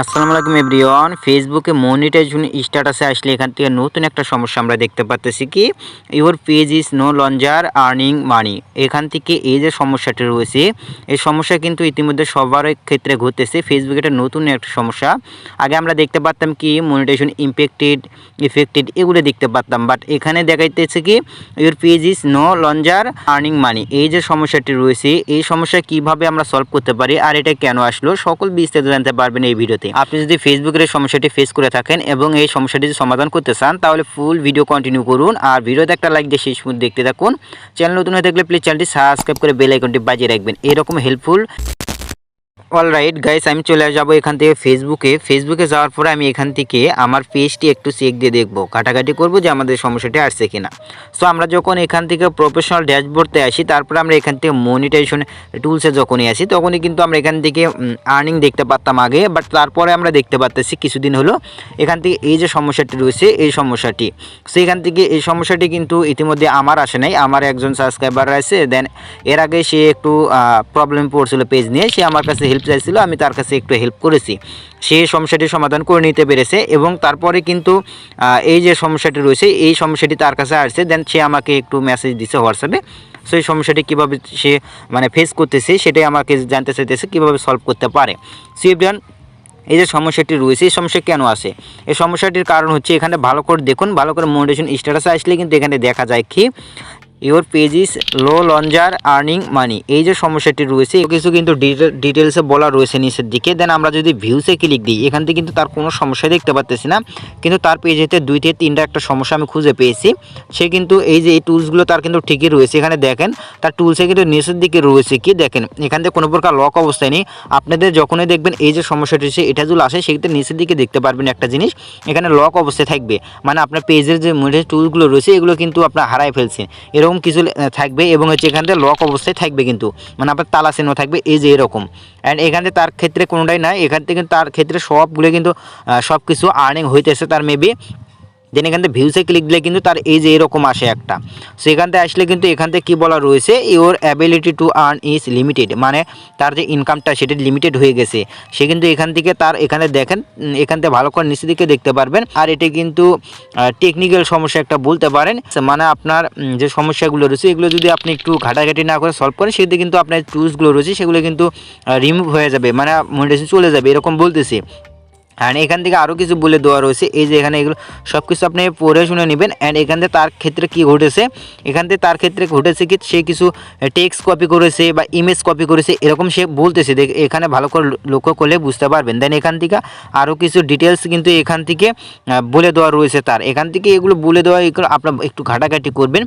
আসসালামু আলাইকুম এভরিওয়ান। ফেসবুকে মনিটাইজেশন স্ট্যাটাসে আসলে এখান থেকে নতুন একটা সমস্যা আমরা দেখতে পাচ্তেছি কি, your page is no longer earning money. এখান থেকে এই যে সমস্যাটি রয়েছে, এই সমস্যা কিন্তু ইতিমধ্যে সবার ক্ষেত্রে ঘটতেছে। ফেসবুকে একটা নতুন একটা সমস্যা। আগে আমরা দেখতে পারতাম কি, মনিটাইজেশন ইম্পেক্টেড, ইফেক্টেড, এগুলো দেখতে পারতাম। বাট এখানে দেখাইতেছে কি, your page is no longer earning money. এই যে সমস্যাটি রয়েছে, এই সমস্যা কীভাবে আমরা সলভ করতে পারি, আর এটা কেন আসলো, সকল বিস্তারিত জানতে পারবেন এই ভিডিওতে। আপনি যদি ফেসবুকের এই সমস্যাটি ফেস করে থাকেন এবং এই সমস্যাটি সমাধান করতে চান, তাহলে ফুল ভিডিও কন্টিনিউ করুন। আর ভিডিওতে একটা লাইক দিয়ে শেষ দেখতে থাকুন। চ্যানেল নতুন হয়ে থাকলে প্লিজ চ্যানেলটি সাবস্ক্রাইব করে বেল আইকনটি বাজিয়ে রাখবেন। এরকম হেল্পফুল অল রাইট গাইস আমি চলে যাব এখান থেকে ফেসবুকে ফেসবুকে যাওয়ার পরে আমি এখান থেকে আমার পেজটি একটু চেক দিয়ে দেখব ঘাটাঘাটি করব যে আমাদের সমস্যাটি আসছে কিনা। সো আমরা যখন এখান থেকে প্রফেশনাল ড্যাশবোর্ডে আসি, তারপরে আমরা এখান থেকে মনিটাইজেশন টুলসে যখনই আসি, তখনই কিন্তু আমরা এখান থেকে আর্নিং দেখতে পারতাম আগে বাট তারপরে আমরা দেখতে পারতেছি কিছুদিন হলো এখান থেকে এই যে সমস্যাটি রয়েছে, এই সমস্যাটি। সো সেখান থেকে এই সমস্যাটি কিন্তু ইতিমধ্যে আমার আসে নাই, আমার একজন সাবস্ক্রাইবার আছে দেন এর আগে সে একটু প্রবলেম পড়ছিল পেজ নিয়ে, সে আমার কাছে হেল্প চাইছিল, আমি তার কাছে একটু হেল্প করেছি। সে সমস্যাটির সমাধান করে নিতে পেরেছে এবং তারপরে কিন্তু এই যে সমস্যাটি রয়েছে, এই সমস্যাটি তার কাছে আসছে দেন সে আমাকে একটু মেসেজ দিছে হোয়াটসঅ্যাপে সো এই সমস্যাটি কীভাবে সে মানে ফেস করতেছে, সেটাই আমাকে জানতে চাইতেছে, কীভাবে সলভ করতে পারে। সো এভরিওয়ান এই যে সমস্যাটি রয়েছে, এই সমস্যা কেন আসে? এই সমস্যাটির কারণ হচ্ছে, এখানে ভালো করে দেখুন, ভালো করে মোটিভেশন স্ট্যাটাসে আসলে কিন্তু এখানে দেখা যায় কি your page is no longer earning money এই যে সমস্যাটি রয়েছে কিছু কিন্তু ডিটেলসে বলা রয়েছে নিচের দিকে। দেন আমরা যদি ভিউসে ক্লিক দিই, এখান থেকে কিন্তু তার কোনো সমস্যা দেখতে পাচ্তেছি না। কিন্তু তার পেজেতে দুই থেকে তিনটা একটা সমস্যা আমি খুঁজে পেয়েছি। সে কিন্তু এই যে এই টুলসগুলো তার কিন্তু ঠিকই রয়েছে। এখানে দেখেন, তার টুলসে কিন্তু নিচের দিকে রয়েছে কি? দেখেন, এখান থেকে কোনো প্রকার লক অবস্থায় নেই। আপনাদের যখনই দেখবেন এই যে সমস্যাটি রয়েছে, এটা যদি আসে সেক্ষেত্রে নিচের দিকে দেখতে পারবেন একটা জিনিস। এখানে লক অবস্থায় থাকবে। মানে আপনার পেজের যে মধ্যে টুলগুলো রয়েছে, এগুলো কিন্তু আপনার হারাই ফেলছেন এরকম কিছু থাকবে এবং হচ্ছে এখান থেকে লক অবস্থায় থাকবে কিন্তু। মানে আপনার তালা চিহ্ন থাকবে, এই যে এরকম। অ্যান্ড এখান থেকে তার ক্ষেত্রে কোনোটাই নাই, এখান থেকে তার ক্ষেত্রে সবগুলো কিন্তু সব কিছু আর্নিং হইতেছে তার মেবি দেন এখান থেকে ভিউসে ক্লিক দিলে কিন্তু তার এই যে এরকম আসে একটা। সো সেখান থেকে আসলে কিন্তু এখান থেকে কী বলা রয়েছে? Your ability to earn is limited মানে তার যে ইনকামটা সেটা লিমিটেড হয়ে গেছে। সে কিন্তু এখান থেকে তার এখানে দেখেন এখান থেকে ভালো করে নিচে দিকে দেখতে পারবেন। আর এটা কিন্তু টেকনিক্যাল সমস্যা একটা বলতে পারেন। মানে আপনার যে সমস্যাগুলো রয়েছে, এগুলো যদি আপনি একটু ঘাটাঘাটি না করে সলভ করেন, সেক্ষেত্রে কিন্তু আপনার টুলসগুলো রয়েছে, সেগুলো কিন্তু রিমুভ হয়ে যাবে। মানে মনিটাইজেশন চলে যাবে, এরকম বলতেছি। অ্যান্ড এখান থেকে আরও কিছু বলে দেওয়া রয়েছে। এই যে এখানে এগুলো সব কিছু আপনি পড়ে শুনে নেবেন। অ্যান্ড এখান থেকে তার ক্ষেত্রে কি ঘটেছে? এখান থেকে তার ক্ষেত্রে ঘটেছে কি? সে কিছু টেক্সট কপি করেছে বা ইমেজ কপি করেছে, এরকম সে বলতেছে। দেখ, এখানে ভালো করে লক্ষ্য করলে বুঝতে পারবেন। দেন এখান থেকে আরও কিছু ডিটেলস কিন্তু এখান থেকে বলে দেওয়া রয়েছে তার। এখান থেকে এগুলো বলে দেওয়া, এগুলো আপনার একটু ঘাটাঘাটি করবেন।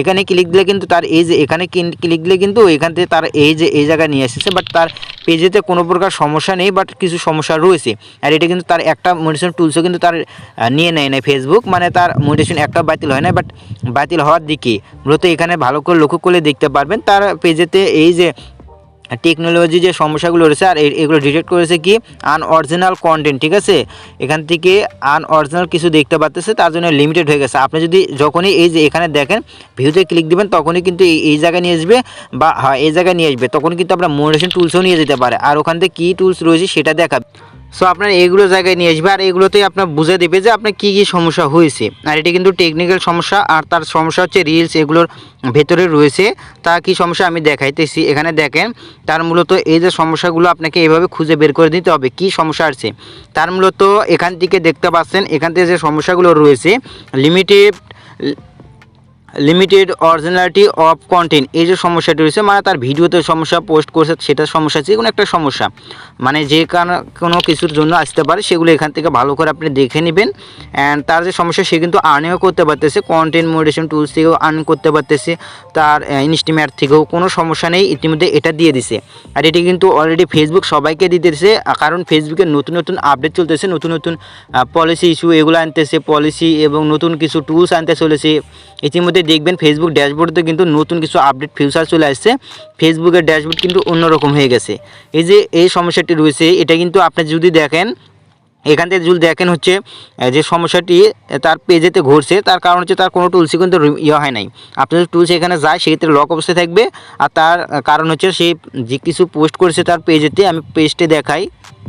এখানে ক্লিক দিলে কিন্তু তার এই যে, এখানে ক্লিক দিলে কিন্তু এখান থেকে তার এই যে, এই জায়গায় নিয়ে এসেছে। বাট তার পেজেতে কোনো প্রকার সমস্যা নেই বাট কিছু সমস্যা রয়েছে। আর এটা কিন্তু তার একটা মেডিসিন টুলসও কিন্তু তার নিয়ে নেয় না ফেসবুক মানে তার মেডিসিন একটা বাতিল হয় না বাট বাতিল হওয়ার দিকে মূলত এখানে ভালো করে লক্ষ্য করলে দেখতে পারবেন। তার পেজেতে এই যে টেকনোলজি যে সমস্যাগুলো রয়েছে, আর এগুলো ডিটেক্ট করেছে কি? আনঅরিজিনাল কন্টেন্ট ঠিক আছে? এখান থেকে আনঅরিজিনাল কিছু দেখতে পাচ্তেছে তার জন্য লিমিটেড হয়ে গেছে। আপনি যদি যখনই এই যে এখানে দেখেন ভিউতে ক্লিক দিবেন, তখনই কিন্তু এই এই জায়গায় নিয়ে আসবে বা হ্যাঁ এই জায়গায় নিয়ে আসবে তখন কিন্তু আপনার মোটিভেশন টুলসও নিয়ে যেতে পারে। আর ওখান থেকে কী টুলস রয়েছে সেটা দেখাবে সো আপনার এইগুলো জায়গায় নিয়ে আসবে, আর এগুলোতেই আপনার বুঝে দেবে যে আপনার কী কী সমস্যা হয়েছে। আর এটি কিন্তু টেকনিক্যাল সমস্যা, আর তার সমস্যা হচ্ছে রিলস এগুলোর ভেতরে রয়েছে। তা কী সমস্যা আমি দেখাইতেছি। এখানে দেখেন, তার মূলত এই যে সমস্যাগুলো আপনাকে এভাবে খুঁজে বের করে দিতে হবে, কী সমস্যা আছে। তার মূলত এখান থেকে দেখতে পাচ্ছেন, এখান থেকে যে সমস্যাগুলো রয়েছে limited limited originality of content এই যে সমস্যাটি রয়েছে মানে তার ভিডিওতে সমস্যা পোস্ট করছে, সেটা সমস্যা, যে কোনো একটা সমস্যা। মানে যে কোনো কিছুর জন্য আসতে পারে, সেগুলো এখান থেকে ভালো করে আপনি দেখে নেবেন। অ্যান্ড তার যে সমস্যা, সে কিন্তু আর্নিংও করতে পারতেছে কন্টেন্ট মোডিটেশন টুলস থেকেও আর্ন করতে পারতেছে, তার ইনস্টিমেট থেকেও কোনো সমস্যা নেই, ইতিমধ্যে এটা দিয়ে দিছে। আর এটি কিন্তু অলরেডি ফেসবুক সবাইকে দিতেছে কারণ ফেসবুকে নতুন নতুন আপডেট চলতেছে, নতুন নতুন পলিসি ইস্যু এগুলো আনতেছে পলিসি এবং নতুন কিছু টুলস আনতে চলেছে। ইতিমধ্যে দেখবেন ফেসবুক ড্যাশবোর্ডে কিন্তু নতুন কিছু আপডেট ফিউচার চলে আসছে। ফেসবুকের ড্যাশবোর্ড কিন্তু অন্যরকম হয়ে গেছে। এই যে, এই সমস্যাটি রয়েছে, এটা কিন্তু আপনি যদি দেখেন, এখান থেকে যদি দেখেন হচ্ছে যে সমস্যাটি তার পেজেতে ঘটছে, তার কারণ হচ্ছে তার কোনো টুলসই কিন্তু ইয়ে হয় নাই। আপনি যদি টুলস এখানে যায়, সেক্ষেত্রে লক অবস্থায় থাকবে। আর তার কারণ হচ্ছে সে যে কিছু পোস্ট করেছে তার পেজেতে, আমি পেজটি দেখাই।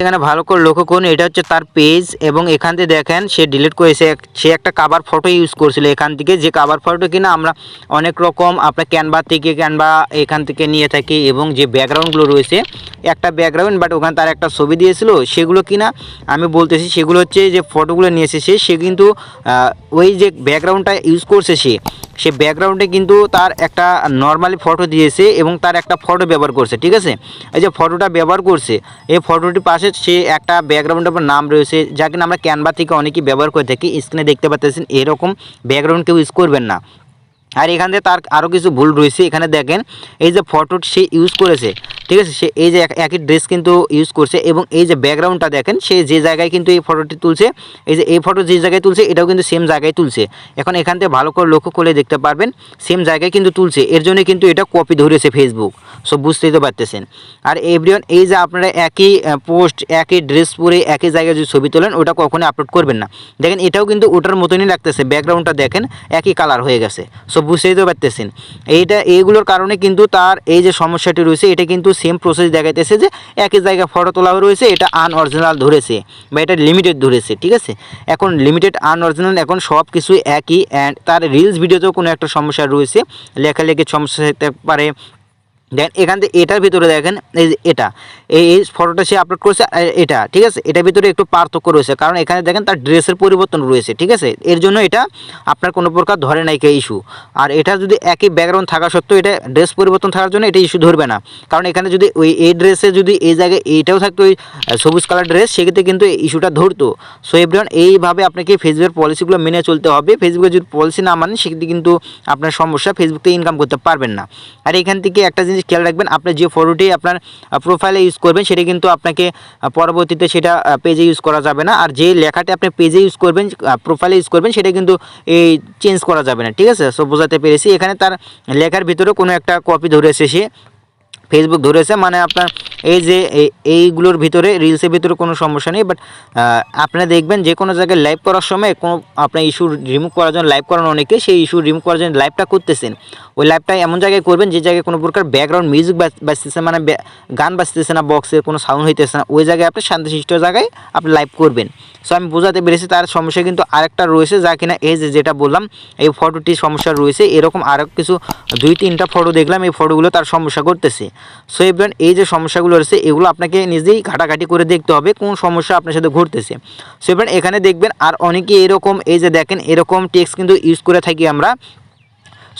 এখানে ভালো করে লক্ষ্য করুন, এটা হচ্ছে তার পেজ এবং এখান থেকে দেখেন সে ডিলিট এক- সে একটা কাভার ফটো ইউজ করছিল এখান থেকে। যে কাভার ফটো কিনা আমরা অনেক রকম আপনার ক্যানভা থেকে ক্যানভা এখান থেকে নিয়ে থাকি এবং যে ব্যাকগ্রাউন্ডগুলো রয়েছে, একটা ব্যাকগ্রাউন্ড বাট ওখানে তার একটা ছবি দিয়েছিল, সেগুলো কিনা আমি বলতেছি, সেগুলো হচ্ছে যে ফটোগুলো নিয়ে এসেছে, সে কিন্তু ওই যে ব্যাকগ্রাউন্ডটা ইউজ করছে সে। সে ব্যাকগ্রাউন্ডে কিন্তু তার একটা নর্মালি ফটো দিয়েছে এবং তার একটা ফটো ব্যবহার করছে, ঠিক আছে? এই যে ফটোটা ব্যবহার করছে, এই ফটোটি পাশে সে একটা ব্যাকগ্রাউন্ডের উপর নাম রয়েছে, যা কিনা আমরা ক্যানভা থেকে অনেকেই ব্যবহার করে থাকি। স্ক্রিনে দেখতে পাচ্ছেন এরকম ব্যাকগ্রাউন্ড কেউ ইউজ করবেন না। আর এখান থেকে তার আরও কিছু ভুল রয়েছে। এখানে দেখেন, এই যে ফটো সে ইউজ করেছে। ঠিক আছে? সে এই যে এক- একই ড্রেস কিন্তু ইউজ করছে এবং এই যে ব্যাকগ্রাউন্ডটা দেখেন, সে যে জায়গায় কিন্তু এই ফটোটি তুলছে, এই যে এই ফটো যে জায়গায় তুলছে, এটাও কিন্তু সেম জায়গায় তুলছে। এখন এখান থেকে ভালো করে লক্ষ্য করলে দেখতে পারবেন সেম জায়গায় কিন্তু তুলছে। এর জন্য কিন্তু এটা কপি ধরেছে ফেসবুক সব বুঝতেই তো পারতেছেন। আর এভরিওয়ান এই যে আপনারা একই পোস্ট একই ড্রেস পরে একই জায়গায় যদি ছবি তোলেন, ওটা কখনোই আপলোড করবেন না। দেখেন, এটাও কিন্তু ওটার মতনই লাগতেছে। ব্যাকগ্রাউন্ডটা দেখেন, একই কালার হয়ে গেছে। সো বুঝতেই তো পারতেছেন। এইটা, এইগুলোর কারণে কিন্তু তার এই যে সমস্যাটি রয়েছে, এটা কিন্তু সেম প্রসেস দেখাইতেছে যে একই জায়গায় ফটো তোলা রয়েছে, এটা আনঅরিজিনাল ধরেছে বা এটা লিমিটেড ধরেছে, ঠিক আছে? এখন লিমিটেড আনঅরিজিনাল এখন সব কিছু একই অ্যান্ড তার রিলস ভিডিওতেও কোনো একটা সমস্যা রয়েছে, লেখালেখির সমস্যা থাকতে পারে দেন এখান থেকে এটার ভিতরে দেখেন, এই যে এটা, এই এই ফটোটা সে আপলোড করেছে এটা, ঠিক আছে? এটার ভিতরে একটু পার্থক্য রয়েছে, কারণ এখানে দেখেন তার ড্রেসের পরিবর্তন রয়েছে, ঠিক আছে? এর জন্য এটা আপনার কোনো প্রকার ধরে নাই কে ইস্যু আর এটা যদি একই ব্যাকগ্রাউন্ড থাকা সত্ত্বেও এটা ড্রেস পরিবর্তন থাকার জন্য এটা ইস্যু ধরবে না। কারণ এখানে যদি ওই, এই ড্রেসে যদি এই জায়গায় এইটাও থাকতো, ওই সবুজ কালার ড্রেস সেক্ষেত্রে কিন্তু এই ইস্যুটা ধরতো। সো এভরিওয়ান এইভাবে আপনাকে ফেসবুকের পলিসিগুলো মেনে চলতে হবে। ফেসবুকে যদি পলিসি না মানেন সেক্ষেত্রে কিন্তু আপনার সমস্যা ফেসবুক থেকে ইনকাম করতে পারবেন না। আর এখান থেকে একটা জিনিস খেয়াল রাখবেন। আপনার যে ফটোটি আপনার প্রোফাইলে ইউজ করবেন, সেটা কিন্তু আপনাকে পরবর্তীতে সেটা পেজে ইউজ করা যাবে না। আর যে লেখাটি আপনি পেজে ইউজ করবেন প্রোফাইলে ইউজ করবেন, সেটা কিন্তু এই চেঞ্জ করা যাবে না। ঠিক আছে? সো বোঝাতে পেরেছি। এখানে তার লেখার ভিতরে কোনো একটা কপি ধরেছে সে ফেসবুক ধরেছে মানে আপনার এই যে এই- এইগুলোর ভিতরে রিলসের ভিতরে কোনো সমস্যা নেই বাট আপনারা দেখবেন যে কোনো জায়গায় লাইভ করার সময় কোনো আপনার ইস্যু রিমুভ করার জন্য লাইভ করানো অনেকে সেই ইস্যু রিমুভ করার জন্য লাইভটা করতেছেন। ওই লাইভটা এমন জায়গায় করবেন যে জায়গায় কোনো প্রকার ব্যাকগ্রাউন্ড মিউজিক বাজতেছে মানে গান বাজতেছে না বক্সের কোনো সাউন্ড হইতেছে না, ওই জায়গায় আপনি শান্তিশিষ্ট জায়গায় আপনি লাইভ করবেন। সো আমি বোঝাতে পেরেছি তার সমস্যা কিন্তু আরেকটা রয়েছে, যা কিনা এই যে যেটা বললাম, এই ফটোটির সমস্যা রয়েছে, এরকম আরও কিছু দুই তিনটা ফটো দেখলাম, এই ফটোগুলো তার সমস্যা করতেছে। সো এবার এই যে সমস্যাগুলো রয়েছে, এগুলো আপনাকে নিজেই ঘাটাঘাটি করে দেখতে হবে কোন সমস্যা আপনার সাথে ঘটতেছে। সো এবার এখানে দেখবেন আর অনেকে এরকম, এই যে দেখেন, এরকম টেক্সট কিন্তু ইউজ করে থাকি আমরা।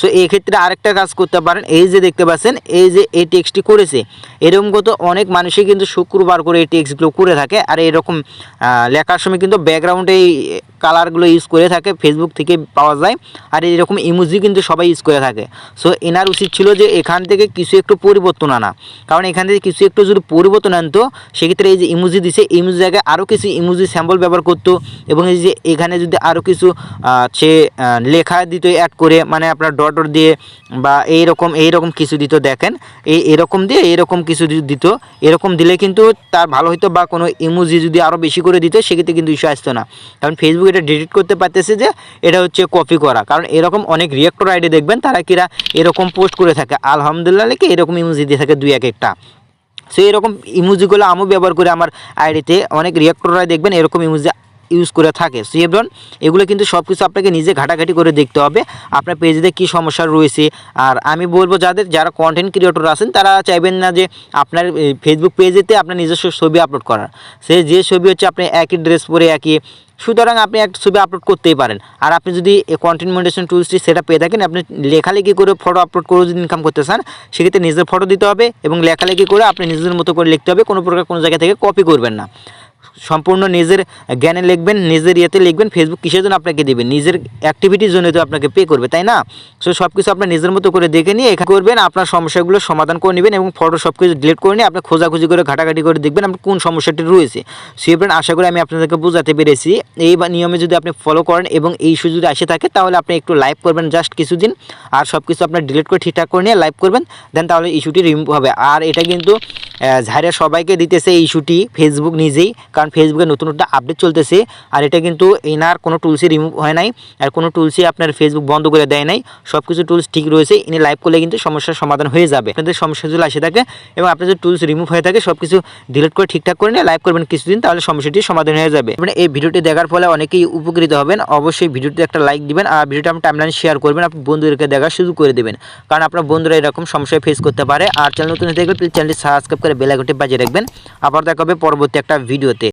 সো এই ক্ষেত্রে আরেকটা কাজ করতে পারেন। এই যে দেখতে পাচ্ছেন, এই যে এই টেক্সটটি করেছে, এরকম কত অনেক মানুষই কিন্তু শুক্রবার করে এই টেক্সটগুলো করে থাকে। আর এরকম লেখার সময় কিন্তু ব্যাকগ্রাউন্ডে এই কালারগুলো ইউজ করে থাকে ফেসবুক থেকে পাওয়া যায়। আর এরকম ইমোজি কিন্তু সবাই ইউজ করে থাকে। সো এনার উচিত ছিল যে এখান থেকে কিছু একটু পরিবর্তন আনা। কারণ এখান থেকে কিছু একটু যদি পরিবর্তন আনতো, সেক্ষেত্রে এই যে ইমোজি দিছে ইমোজি জায়গায় আরও কিছু ইমোজি স্যাম্পল ব্যবহার করতো এবং এই যে এখানে যদি আরও কিছু সে লেখা দিত অ্যাড করে মানে আপনার ডট ডট দিয়ে বা এইরকম এইরকম কিছু দিত দেখেন। এই এরকম দিয়ে এরকম কিছু দিত। এরকম দিলে কিন্তু তার ভালো হতো বা কোনো ইমোজি যদি আরও বেশি করে দিত, সেক্ষেত্রে কিন্তু ইস্যু আসতো না। কারণ ফেসবুক এটা ডিলিট করতে পারতেছে যে এটা হচ্ছে কপি করা। কারণ এরকম অনেক রিয়েক্টর আইডি দেখবেন, তারা কিরা এরকম পোস্ট করে থাকে। আলহামদুলিল্লাহ লিখে এরকম ইমোজি দিয়ে থাকে দুই এক একটা। সো এরকম ইমোজিগুলো আমিও ব্যবহার করি আমার আইডিতে অনেক রিয়েক্টররা দেখবেন এরকম ইমোজি ইউজ করে থাকে। সো এভরন এগুলো কিন্তু সব কিছু আপনাকে নিজে ঘাটাঘাটি করে দেখতে হবে। আপনার পেজেতে কী সমস্যা রয়েছে? আর আমি বলব যাদের, যারা কন্টেন্ট ক্রিয়েটর আছেন, তারা চাইবেন না যে আপনার ফেসবুক পেজেতে আপনার নিজস্ব ছবি আপলোড করার। সে যে ছবি হচ্ছে আপনি একই ড্রেস পরে একই, সুতরাং আপনি একটা ছবি আপলোড করতেই পারেন। আর আপনি যদি কন্টেন্ট মনিটেশন টুলসটি সেটা পেয়ে থাকেন, আপনি লেখালেখি করে ফটো আপলোড করে যদি ইনকাম করতে চান, সেক্ষেত্রে নিজের ফটো দিতে হবে এবং লেখালেখি করে আপনি নিজের মতো করে লিখতে হবে। কোনো প্রকার কোনো জায়গা থেকে কপি করবেন না। সম্পূর্ণ নিজের জ্ঞানে লিখবেন, নিজের ইয়েতে লিখবেন ফেসবুক কিসের জন্য আপনাকে দেবে? নিজের অ্যাক্টিভিটির জন্য তো আপনাকে পে করবে, তাই না? সো সব কিছু আপনার নিজের মতো করে দেখে নিয়ে এখানে করবেন, আপনার সমস্যাগুলো সমাধান করে নেবেন এবং ফটো সব কিছু ডিলিট করে নিয়ে আপনি খোঁজাখুঁজি করে, ঘাটাঘাটি করে দেখবেন আপনার কোন সমস্যাটি রয়েছে। সেভেন আশা করি আমি আপনাদেরকে বোঝাতে পেরেছি। এই বা, নিয়মে যদি আপনি ফলো করেন এবং এই ইস্যু যদি আসে থাকে, তাহলে আপনি একটু লাইভ করবেন জাস্ট কিছুদিন। আর সব কিছু আপনার ডিলিট করে ঠিকঠাক করে নিয়ে লাইভ করবেন দেন তাহলে ইস্যুটি রিমুভ হবে। আর এটা কিন্তু ঝাড়ে সবাইকে দিতেছে এই ইস্যুটি ফেসবুক নিজেই, কারণ ফেসবুকে নতুন নতুন আপডেট চলতেছে। আর এটা কিন্তু এনার কোনো টুলসই রিমুভ হয় নাই, আর কোনো টুলসই আপনার ফেসবুক বন্ধ করে দেয় নাই। সব কিছু টুলস ঠিক রয়েছে, ইনি লাইভ করলে কিন্তু সমস্যার সমাধান হয়ে যাবে। আপনাদের সমস্যা যদি আসে থাকে এবং আপনার যদি টুলস রিমুভ হয়ে থাকে সব কিছু ডিলিট করে ঠিকঠাক করে নিয়ে লাইভ করবেন কিছুদিন, তাহলে সমস্যাটি সমাধান হয়ে যাবে। মানে এই ভিডিওটি দেখার ফলে অনেকেই উপকৃত হবেন। অবশ্যই ভিডিওতে একটা লাইক দিবেন আর ভিডিওটা আপনি টাইমলাইন শেয়ার করবেন আপনার বন্ধুদেরকে দেখা সুযোগ করে দেবেন। কারণ আপনার বন্ধুরা এরকম সমস্যায় ফেস করতে পারে। আর চ্যানেল নতুন দেখবেন প্লিজ চ্যানেলটি সাবস্ক্রাইব করে বেল বেলাগুটি বাজিয়ে রাখবেন। আবার দেখা হবে পরবর্তী একটা ভিডিওতে।